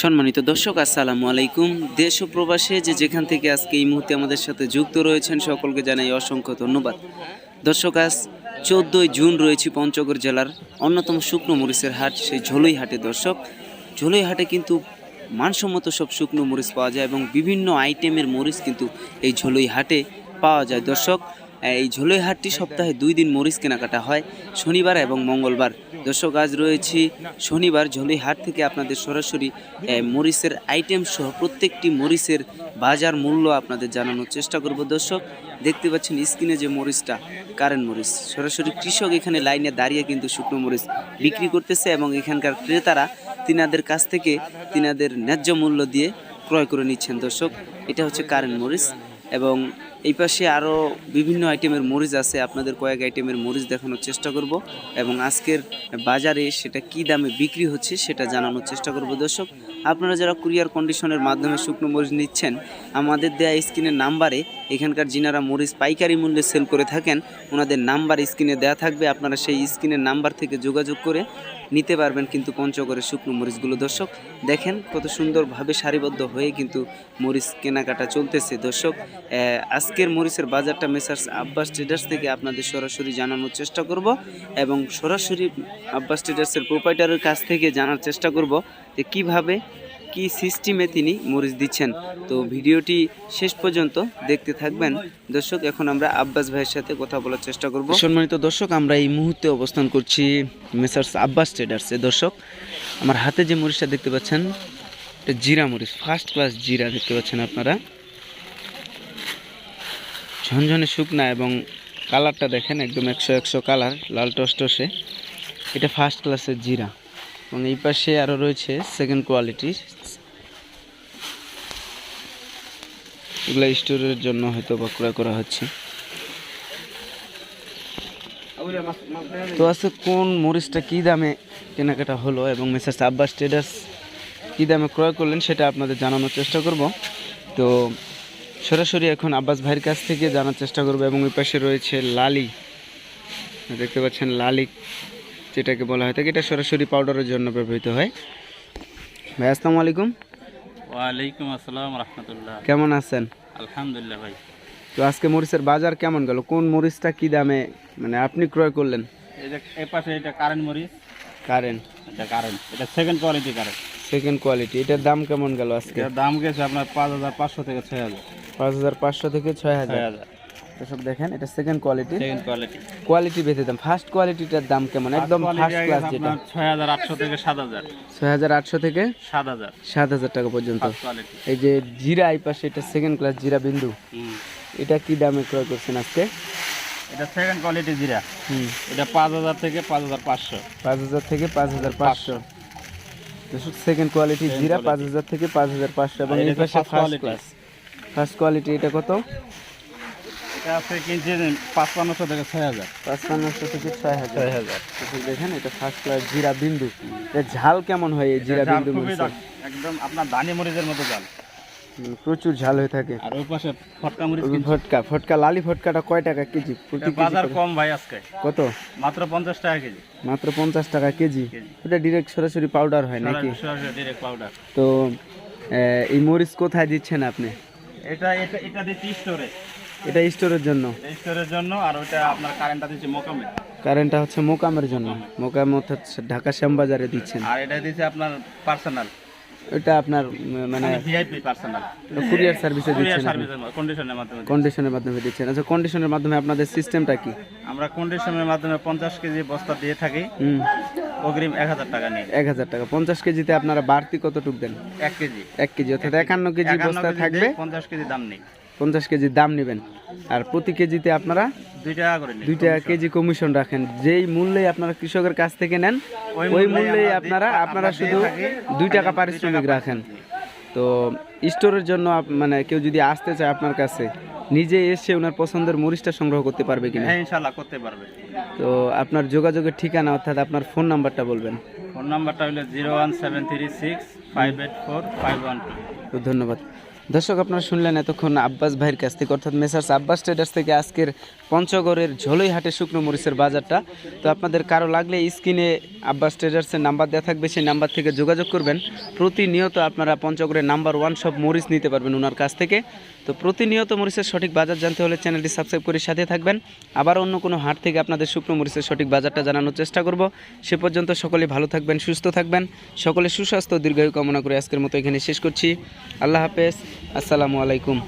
সম্মানিত দর্শক, আসসালামু আলাইকুম। দেশ ও প্রবাসে যে যেখান থেকে আজকে এই মুহূর্তে আমাদের সাথে যুক্ত রয়েছেন, সকলকে জানাই অসংখ্য ধন্যবাদ। দর্শক, আজ চোদ্দোই জুন রয়েছে পঞ্চগড় জেলার অন্যতম শুকনো মরিচের হাট, সেই ঝোলই হাটে। দর্শক, ঝোলই হাটে কিন্তু মানসম্মত সব শুকনো মরিচ পাওয়া যায় এবং বিভিন্ন আইটেমের মরিচ কিন্তু এই ঝোলই হাটে পাওয়া যায়। দর্শক এই ঝোলই হাটটি সপ্তাহে দুই দিন মরিচ কেনাকাটা হয় শনিবার এবং মঙ্গলবার। দর্শক আজ রয়েছি শনিবার ঝোলই হাট থেকে আপনাদের সরাসরি মরিচের আইটেম সহ প্রত্যেকটি মরিচের বাজার মূল্য আপনাদের জানানোর চেষ্টা করব। দর্শক দেখতে পাচ্ছেন স্ক্রিনে যে মরিচটা কারেন্ট মরিচ। সরাসরি কৃষক এখানে লাইনে দাঁড়িয়ে কিন্তু শুকনো মরিচ বিক্রি করতেছে এবং এখানকার ক্রেতারা তিনাদের কাছ থেকে তিনাদের ন্যায্য মূল্য দিয়ে ক্রয় করে নিচ্ছেন। দর্শক এটা হচ্ছে কারেন্ট মরিচ। এবং এই পাশে আরও বিভিন্ন আইটেমের মরিচ আছে। আপনাদের কয়েক আইটেমের মরিচ দেখানোর চেষ্টা করব এবং আজকের বাজারে সেটা কি দামে বিক্রি হচ্ছে সেটা জানানোর চেষ্টা করব। দর্শক, আপনারা যারা কুরিয়ার কন্ডিশনের মাধ্যমে শুকনো মরিচ নিচ্ছেন, আমাদের দেয়া স্ক্রিনের নাম্বারে এখানকার যিনারা মরিচ পাইকারি মূল্যে সেল করে থাকেন, ওনাদের নাম্বার স্ক্রিনে দেওয়া থাকবে। আপনারা সেই স্ক্রিনের নাম্বার থেকে যোগাযোগ করে নিতে পারবেন কিন্তু পঞ্চগড়ের শুকনো মরিচগুলো। দর্শক, দেখেন কত সুন্দরভাবে সারিবদ্ধ হয়ে কিন্তু মরিচ কেনাকাটা চলতেছে। দর্শক আজকের মরিচের বাজারটা মেসার্স আব্বাস ট্রেডার্স থেকে আপনাদের সরাসরি জানানোর চেষ্টা করব এবং সরাসরি আব্বাস ট্রেডার্সের প্রোপাইটারের কাছ থেকে জানার চেষ্টা করব যে কীভাবে কি সিস্টেমে তিনি মরিচ দিচ্ছেন। তো ভিডিওটি শেষ পর্যন্ত দেখতে থাকবেন। দর্শক, এখন আমরা আব্বাস ভাইয়ের সাথে কথা বলার চেষ্টা করব। সম্মানিত দর্শক, আমরা এই মুহূর্তে অবস্থান করছি মেসার্স আব্বাস ট্রেডার্সে দর্শক, আমার হাতে যে মরিচটা দেখতে পাচ্ছেন, এটা জিরা মরিচ ফার্স্ট ক্লাস জিরা দেখতে পাচ্ছেন আপনারা। ঝনঝনে শুকনা এবং কালারটা দেখেন একদম একশো একশো কালার, লাল টসটসে। এটা ফার্স্ট ক্লাসের জিরা। এবং এই পাশে আরও রয়েছে সেকেন্ড কোয়ালিটি এগুলো স্টোরের জন্য হয়তো বা ক্রয় করা হচ্ছে। তো আছে কোন মরিচটা কী দামে কেনাকাটা হলো এবং মেসার্স আব্বাস ট্রেডার্স কী দামে ক্রয় করলেন সেটা আপনাদের জানানোর চেষ্টা করব। তো সরাসরি এখন আব্বাস ভাইয়ের কাছ থেকে জানার চেষ্টা করব এবং ওই পাশে রয়েছে লালি। দেখতে পাচ্ছেন লালি যেটাকে বলা হয় থাকে এটা সরাসরি পাউডারের জন্য ব্যবহৃত হয়। ভাই আসসালামু আলাইকুম। ওয়ালাইকুম আসসালাম রহমতুল্লাহ। কেমন আছেন? আলহামদুলিল্লাহ ভাই। তো আজকে মরিচের বাজার কেমন গেল? কোন মরিচটা কি দামে মানে আপনি ক্রয় করলেন? এই যে পাশে এটা কারেন্ট মরিচ। কারেন্ট এটা কারেন্ট এটা second quality current second quality এটার দাম কেমন গেল আজকে? দাম গেছে আপনার পাঁচ হাজার পাঁচশো থেকে ছয় হাজার। পাঁচ হাজার পাঁচশো থেকে ছয় হাজার। এসব দেখেন এটা second quality second quality quality বেঁধে দাম ফার্স্ট কোয়ালিটিটার দাম কেমন? একদম ফার্স্ট ক্লাস যেটা। আপনার ছয় হাজার আটশো থেকে সাত হাজার। ছয় হাজার আটশো থেকে সাত হাজার। সাত হাজার টাকা পর্যন্ত। এই যে জিরা এই পাশে এটা সেকেন্ড ক্লাস জিরা বিন্দু। এটা কি দামে ক্রয় করছেন আজকে? এটা সেকেন্ড কোয়ালিটি জিরা। হুম। এটা পাঁচ হাজার থেকে পাঁচ হাজার পাঁচশো। পাঁচ হাজার থেকে পাঁচ হাজার পাঁচশো। সেকেন্ড কোয়ালিটি জিরা পাঁচ হাজার থেকে পাঁচ হাজার পাঁচশো এবং এই পাশে ফার্স্ট ক্লাস ফার্স্ট কোয়ালিটি এটা কত? পাঁচপান্নশো থেকে ছয় হাজার। পাঁচপান্নশো থেকে ছয় হাজার। ছয় হাজার। দেখেন এটা ফার্স্ট ক্লাস জিরা বিন্দু। ঝাল কেমন হয় এই জিরা বিন্দু। একদম আপনার দানি মরিচের মতো জাল হুম, প্রচুর ঝাল হয়ে থাকে। আর ওই পাশে ফটকা মরিচ ফটকা ফটকা লালি ফটকাটা কয় টাকা কেজি? বাজার? কম ভাই আজকে। কত? মাত্র পঞ্চাশ টাকা কেজি। মাত্র পঞ্চাশ টাকা কেজি। ওটা ডিরেক্ট সরাসরি পাউডার হয় নাকি? সরাসরি ডিরেক্ট পাউডার তো এই মরিচ কোথায় দিচ্ছেন আপনি? এটা এটা এটা দিচ্ছি স্টোরে এটা স্টোরের জন্য? স্টোরের জন্য আর ওটা আপনার কারেন্টটা দিচ্ছি মোকামে। কারেন্টটা হচ্ছে মোকামের জন্য। মোকাম অর্থাৎ ঢাকা শ্যামবাজারে দিচ্ছেন। আর এটা দিচ্ছি আপনার পার্সোনাল ওটা আপনার মানে ভিআইপি পার্সোনাল কুরিয়ার সার্ভিসে দিচ্ছেন কন্ডিশনের মাধ্যমে কন্ডিশনের মাধ্যমে দিচ্ছেন। আচ্ছা কন্ডিশনের মাধ্যমে আপনাদের সিস্টেমটা কি? আমরা কন্ডিশনের মাধ্যমে পঞ্চাশ কেজি বস্তা দিয়ে থাকি। হুম। অগ্রিম এক হাজার টাকা নিয়ে। এক হাজার টাকা। পঞ্চাশ কেজিতে আপনারা বাড়তি কতটুক দেন? এক কেজি। এক কেজি অর্থাৎ একান্ন কেজি বস্তা থাকবে। পঞ্চাশ কেজি দাম নেই। পঞ্চাশ কেজি দাম নেবেন। আর প্রতি কেজিতে আপনারা দুই টাকা কেজি কমিশন রাখেন। যেই মূল্যে আপনারা কৃষকের কাছ থেকে নেন ওই মূল্যেই আপনারা আপনারা শুধু দুই টাকা পারিশ্রমিক রাখেন। তো স্টোরের জন্য মানে কেউ যদি আসতে চায় আপনার কাছে নিজে এসে ওনার পছন্দের মরিচটা সংগ্রহ করতে পারবে কিনা? হ্যাঁ ইনশাল্লাহ করতে পারবে। তো আপনার যোগাযোগের ঠিকানা অর্থাৎ আপনার ফোন নাম্বারটা বলবেন। ফোন নাম্বারটা হলো zero one seven three six five eight four five one two. ধন্যবাদ। দর্শক, আপনারা শুনলেন এতক্ষণ আব্বাস ভাইয়ের কাছ থেকে, অর্থাৎ মেসার্স আব্বাস ট্রেডার্স থেকে আজকের পঞ্চগড়ের ঝোলই হাটে শুকনো মরিচের বাজারটা। তো আপনাদের কারও লাগলে স্ক্রিনে আব্বাস ট্রেডার্সের নাম্বার দেওয়া থাকবে, সেই নাম্বার থেকে যোগাযোগ করবেন। প্রতিনিয়ত আপনারা পঞ্চগড়ের নাম্বার ওয়ান সব মরিচ নিতে পারবেন ওনার কাছ থেকে। তো প্রতিনিয়ত মরিচের সঠিক বাজার জানতে হলে চ্যানেলটি সাবস্ক্রাইব করে সাথে থাকবেন। আবার অন্য কোনো হাট থেকে আপনাদের শুকনো মরিচের সঠিক বাজারটা জানানোর চেষ্টা করব। সে পর্যন্ত সকলে ভালো থাকবেন, সুস্থ থাকবেন। সকলে সুস্বাস্থ্য দীর্ঘায়ু কামনা করে আজকের মতো এখানে শেষ করছি। আল্লাহ হাফেজ। আসসালামু আলাইকুম।